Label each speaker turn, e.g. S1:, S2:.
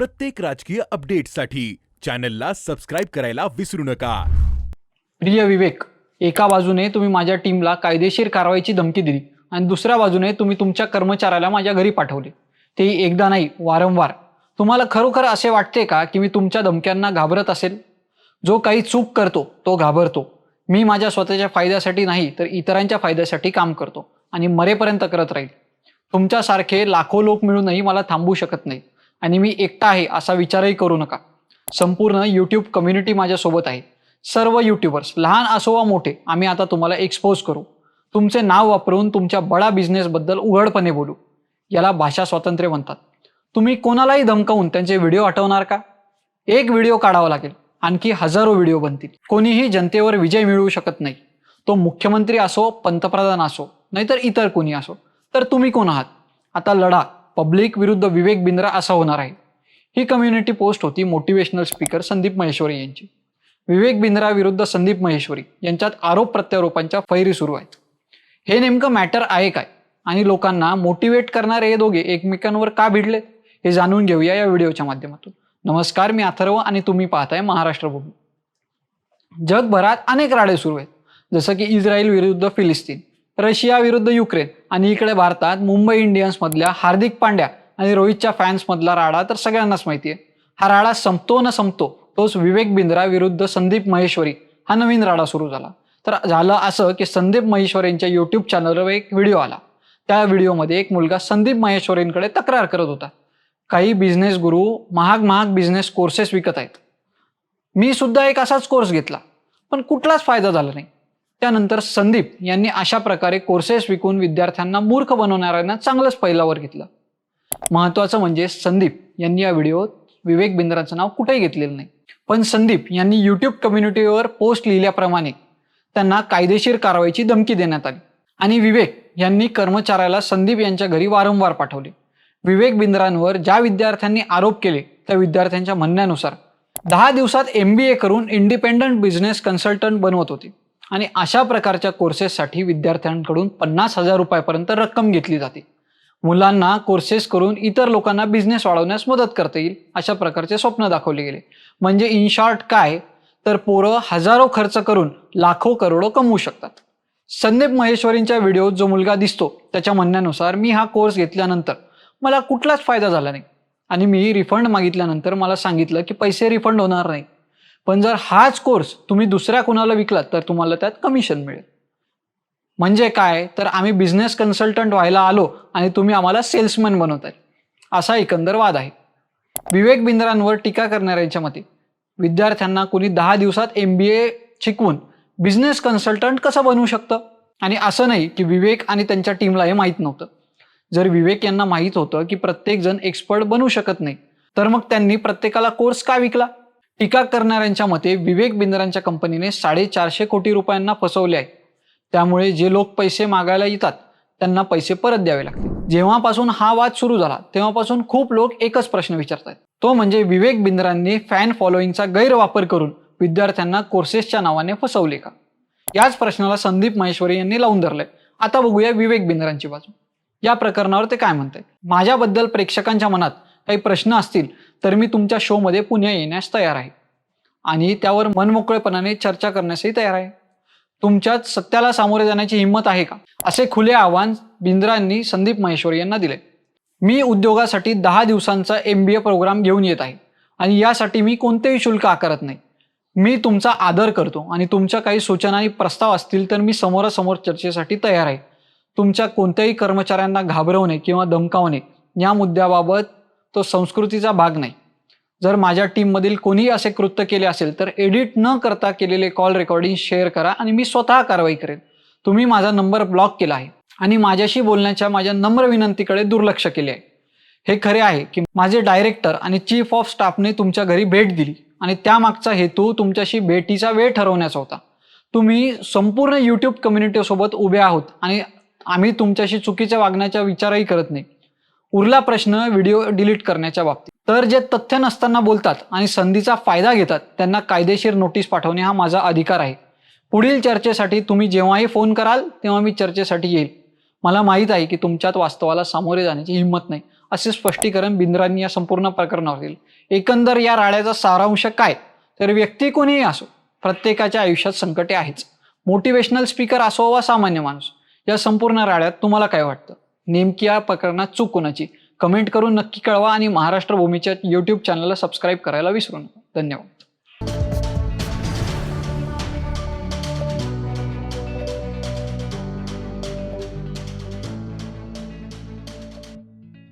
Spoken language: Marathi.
S1: प्रत्येक राजकीय अपडेटसाठी चॅनलला सबस्क्राईब करायला विसरू नका.
S2: प्रिय विवेक एका बाजूने तुम्ही माझ्या टीमला कायदेशीर कारवाईची धमकी दिली आणि दुसऱ्या बाजूने तुम्ही तुमच्या कर्मचाऱ्याला माझ्या घरी पाठवले. तेही एकदा नाही वारंवार. तुम्हाला खरोखर असे वाटते का की मी तुमच्या धमक्यांना घाबरत असेल? जो काही चूक करतो तो घाबरतो. मी माझ्या स्वतःच्या फायद्यासाठी नाही तर इतरांच्या फायद्यासाठी काम करतो आणि मरेपर्यंत करत राहील. तुमच्यासारखे लाखो लोक मिळूनही मला थांबू शकत नाही आणि मी एकटा आहे असा विचारही करू नका. संपूर्ण यूट्यूब कम्युनिटी माझ्यासोबत आहे. सर्व यूट्यूबर्स लहान असो वा मोठे आम्ही आता तुम्हाला एक्सपोज करू. तुमचे नाव वापरून तुमच्या बडा बिझनेसबद्दल उघडपणे बोलू. याला भाषा स्वातंत्र्य म्हणतात. तुम्ही कोणालाही धमकावून त्यांचे व्हिडिओ हटवणार का? एक व्हिडिओ काढावा लागेल. आणखी हजारो व्हिडिओ बनतील. कोणीही जनतेवर विजय मिळवू शकत नाही. तो मुख्यमंत्री असो पंतप्रधान असो नाहीतर इतर कोणी असो तर तुम्ही कोण आहात? आता लढा. पब्लिक विरुद्ध विवेक बिंद्रा असा होणार आहे. ही कम्युनिटी पोस्ट होती मोटिवेशनल स्पीकर संदीप महेश्वरी यांची. विवेक बिंद्रा विरुद्ध संदीप महेश्वरी यांच्यात आरोप प्रत्यारोपांच्या फैरी सुरू आहेत. हे नेमकं मॅटर आहे काय? आणि लोकांना मोटिवेट करणारे हे दोघे एकमेकांवर का भिडले हे जाणून घेऊया या व्हिडिओच्या माध्यमातून. नमस्कार मी अथर्व आणि तुम्ही पाहताय महाराष्ट्र भूमी. जगभरात अनेक राडे सुरू आहेत. जसं की इस्रायल विरुद्ध फिलिस्तीन रशिया विरुद्ध युक्रेन आणि इकडे भारतात मुंबई इंडियन्स मधल्या हार्दिक पांड्या आणि रोहितच्या फॅन्समधला राडा तर सगळ्यांनाच माहिती आहे हा राडा संपतो न संपतो तोच विवेक बिंद्रा विरुद्ध संदीप महेश्वरी हा नवीन राडा सुरू झाला. तर झालं असं की संदीप महेश्वरींच्या यूट्यूब चॅनलवर एक व्हिडिओ आला. त्या व्हिडिओमध्ये एक मुलगा संदीप महेश्वरींकडे तक्रार करत होता. काही बिझनेस गुरु महाग महाग बिझनेस कोर्सेस विकत आहेत. मी सुद्धा एक असाच कोर्स घेतला पण कुठलाच फायदा झाला नाही. त्यानंतर संदीप यांनी अशा प्रकारे कोर्सेस विकून विद्यार्थ्यांना मूर्ख बनवणाऱ्यांना चांगलंच पैलावर घेतलं. महत्वाचं म्हणजे संदीप यांनी या व्हिडिओत विवेक बिंद्राचं नाव कुठेही घेतलेलं नाही. पण संदीप यांनी यूट्यूब कम्युनिटीवर पोस्ट लिहिल्याप्रमाणे त्यांना कायदेशीर कारवाईची धमकी देण्यात आली. आणि विवेक यांनी कर्मचाऱ्याला संदीप यांच्या घरी वारंवार पाठवले. विवेक बिंद्रांवर ज्या विद्यार्थ्यांनी आरोप केले त्या विद्यार्थ्यांच्या म्हणण्यानुसार दहा दिवसात एम बी ए करून इंडिपेंडंट बिझनेस कन्सल्टंट बनवत होते. आणि अशा प्रकारच्या कोर्सेससाठी विद्यार्थ्यांकडून पन्नास हजार रुपयापर्यंत रक्कम घेतली जाते. मुलांना कोर्सेस करून इतर लोकांना बिझनेस वाढवण्यास मदत करता येईल अशा प्रकारचे स्वप्न दाखवले गेले. म्हणजे इन शॉर्ट काय? तर पोरं हजारो खर्च करून लाखो करोडो कमवू शकतात. संदीप महेश्वरींच्या व्हिडिओत जो मुलगा दिसतो त्याच्या म्हणण्यानुसार मी हा कोर्स घेतल्यानंतर मला कुठलाच फायदा झाला नाही. आणि मी रिफंड मागितल्यानंतर मला सांगितलं की पैसे रिफंड होणार नाही. पण जर हाच कोर्स तुम्ही दुसऱ्या कोणाला विकलात तर तुम्हाला त्यात कमिशन मिळेल. म्हणजे काय? तर आम्ही बिझनेस कन्सल्टंट व्हायला आलो आणि तुम्ही आम्हाला सेल्समॅन बनवताय असा एकंदर वाद आहे. विवेक बिंद्रांवर टीका करणाऱ्यांच्या मते विद्यार्थ्यांना कोणी दहा दिवसात एम बी ए शिकवून बिझनेस कन्सल्टंट कसं बनवू शकतं? आणि असं नाही की विवेक आणि त्यांच्या टीमला हे माहीत नव्हतं. जर विवेक यांना माहीत होतं की प्रत्येकजण एक्सपर्ट बनू शकत नाही तर मग त्यांनी प्रत्येकाला कोर्स का विकला? टीका करणाऱ्यांच्या मते विवेक बिंद्रांच्या कंपनीने साडेचारशे कोटी रुपयांना फसवले आहे. त्यामुळे जे लोक पैसे मागायला येतात त्यांना पैसे परत द्यावे लागतील. जेव्हापासून हा वाद सुरू झाला तेव्हापासून खूप लोक एकच प्रश्न विचारतात तो म्हणजे विवेक बिंद्रांनी फॅन फॉलोईंगचा गैरवापर करून विद्यार्थ्यांना कोर्सेसच्या नावाने फसवले का? याच प्रश्नाला संदीप महेश्वरी यांनी लावून धरलंय. आता बघूया विवेक बिंद्रांची बाजू. या प्रकरणावर ते काय म्हणतात माझ्याबद्दल प्रेक्षकांच्या मनात काही प्रश्न असतील तर मी तुमच्या शोमध्ये पुन्हा येण्यास तयार आहे. आणि त्यावर मनमोकळेपणाने चर्चा करण्यासही तयार आहे. तुमच्यात सत्याला सामोरे जाण्याची हिंमत आहे का? असे खुले आव्हान बिंद्रांनी संदीप महेश्वरी यांना दिले. मी उद्योगासाठी दहा दिवसांचा एम बी ए प्रोग्राम घेऊन येत आहे. आणि यासाठी मी कोणतेही शुल्क आकारत नाही. मी तुमचा आदर करतो आणि तुमच्या काही सूचना आणि प्रस्ताव असतील तर मी समोरासमोर चर्चेसाठी तयार आहे. तुमच्या कोणत्याही कर्मचाऱ्यांना घाबरवणे किंवा धमकावणे या मुद्द्याबाबत तो संस्कृतीचा भाग नाही. जर माझ्या टीममधील कोणीही असे कृत्य केले असेल तर एडिट न करता केलेले कॉल रेकॉर्डिंग शेअर करा आणि मी स्वतः कारवाई करेन. तुम्ही माझा नंबर ब्लॉक केला आहे आणि माझ्याशी बोलण्याच्या माझ्या नम्र विनंतीकडे दुर्लक्ष केले आहे. हे खरे आहे की माझे डायरेक्टर आणि चीफ ऑफ स्टाफने तुमच्या घरी भेट दिली आणि त्यामागचा हेतू तुमच्याशी भेटीचा वेळ ठरवण्याचा होता. तुम्ही संपूर्ण यूट्यूब कम्युनिटीसोबत उभे आहोत आणि आम्ही तुमच्याशी चुकीच्या वागण्याचा विचारही करत नाही. उरला प्रश्न व्हिडिओ डिलीट करण्याच्या बाबतीत. तर जे तथ्य नसताना बोलतात आणि संधीचा फायदा घेतात त्यांना कायदेशीर नोटीस पाठवणे हा माझा अधिकार आहे. पुढील चर्चेसाठी तुम्ही जेव्हाही फोन कराल तेव्हा मी चर्चेसाठी येईल. मला माहीत आहे की तुमच्यात वास्तवाला सामोरे जाण्याची हिंमत नाही असे स्पष्टीकरण बिंद्रांनी या संपूर्ण प्रकरणावर दिले. एकंदर या राड्याचा सारांश काय? तर व्यक्ती कोणीही असो प्रत्येकाच्या आयुष्यात संकटे आहेच. मोटिवेशनल स्पीकर असो वा सामान्य माणूस या संपूर्ण राड्यात तुम्हाला काय वाटतं? नेमकी या प्रकरणात चूक कोणाची? कमेंट करून नक्की कळवा आणि महाराष्ट्र भूमीच्या यूट्यूब चॅनलला सबस्क्राईब करायला विसरू नका. धन्यवाद.